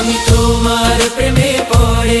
আমি তোমার প্রেমে পড়ে।